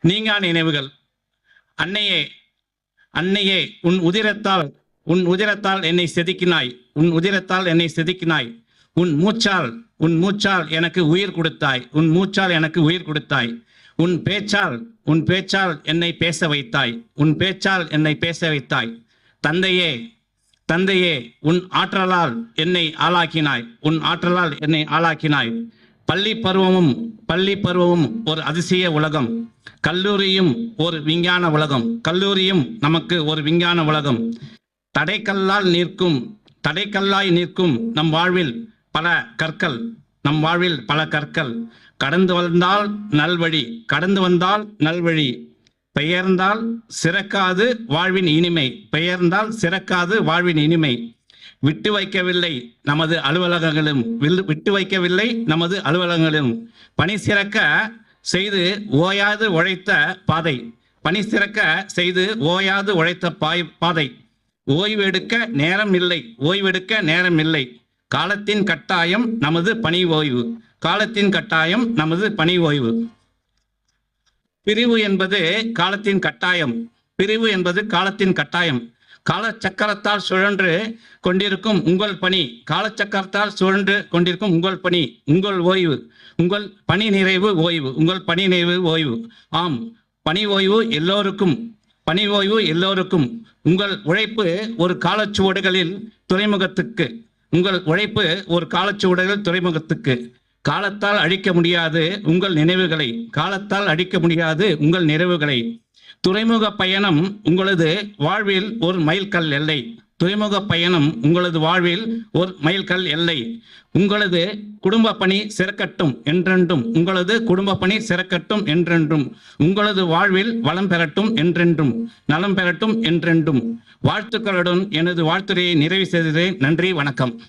நீங்கா நினைவுகள். அன்னையே அன்னையே உன் உதிரத்தால் உன் உதிரத்தால் என்னை செதுக்கினாய். உன் உதிரத்தால் என்னை செதுக்கினாய். உன் மூச்சால் உன் மூச்சால் எனக்கு உயிர் கொடுத்தாய். உன் மூச்சால் எனக்கு உயிர் கொடுத்தாய். உன் பேச்சால் உன் பேச்சால் என்னை பேச வைத்தாய். உன் பேச்சால் என்னை பேச வைத்தாய். தந்தையே தந்தையே உன் ஆற்றலால் என்னை ஆளாக்கினாய். உன் ஆற்றலால் என்னை ஆளாக்கினாய். பள்ளி பருவமும் பள்ளி பருவமும் ஒரு அதிசய உலகம். கல்லூரியும் ஒரு விஞ்ஞான உலகம். கல்லூரியும் நமக்கு ஒரு விஞ்ஞான உலகம். தடைக்கல்லால் நிற்கும் தடைக்கல்லாய் நிற்கும் நம் வாழ்வில் பல கற்கள். நம் வாழ்வில் பல கற்கள். கடந்து வந்தால் நல்வழி கடந்து வந்தால் நல்வழி. பெயர்ந்தால் சிறக்காது வாழ்வின் இனிமை. பெயர்ந்தால் சிறக்காது வாழ்வின் இனிமை. விட்டு வைக்கவில்லை நமது அலுவலகங்களும். விட்டு வைக்கவில்லை நமது அலுவலகங்களும். பணி சிறக்க செய்து ஓயாது உழைத்த பாதை. பணி சிறக்க செய்து ஓயாது உழைத்த பாய் பாதை. ஓய்வெடுக்க நேரம் இல்லை. ஓய்வெடுக்க நேரம் இல்லை. காலத்தின் கட்டாயம் நமது பணி ஓய்வு. காலத்தின் கட்டாயம் நமது பணி ஓய்வு. பிரிவு என்பது காலத்தின் கட்டாயம். பிரிவு என்பது காலத்தின் கட்டாயம். காலச்சக்கரத்தால் சுழன்று கொண்டிருக்கும் உங்கள் பணி. காலச்சக்கரத்தால் சுழன்று கொண்டிருக்கும் உங்கள் பணி. உங்கள் ஓய்வு. உங்கள் பணி நிறைவு ஓய்வு. உங்கள் பணி நிறைவு ஓய்வு. ஆம். பணி ஓய்வு எல்லோருக்கும். பணி ஓய்வு எல்லோருக்கும். உங்கள் உழைப்பு ஒரு காலச்சுவடுகளில் துறைமுகத்துக்கு. உங்கள் உழைப்பு ஒரு காலச்சுவடுகள் துறைமுகத்துக்கு. காலத்தால் அழிக்க முடியாது உங்கள் நினைவுகளை. காலத்தால் அழிக்க முடியாது உங்கள் நினைவுகளை. துறைமுக பயணம் உங்களது வாழ்வில் ஒரு மைல்கல் எல்லை. துறைமுக பயணம் உங்களது வாழ்வில் ஒரு மைல்கல் எல்லை. உங்களது குடும்ப பணி சிறக்கட்டும் என்றென்றும் உங்களது குடும்ப பணி சிறக்கட்டும் என்றென்றும் உங்களது வாழ்வில் வளம் பெறட்டும் என்றென்றும் நலம் பெறட்டும் என்றென்றும். வாழ்த்துக்களுடன் எனது வாழ்த்துரையை நிறைவு செய்தது நன்றி வணக்கம்.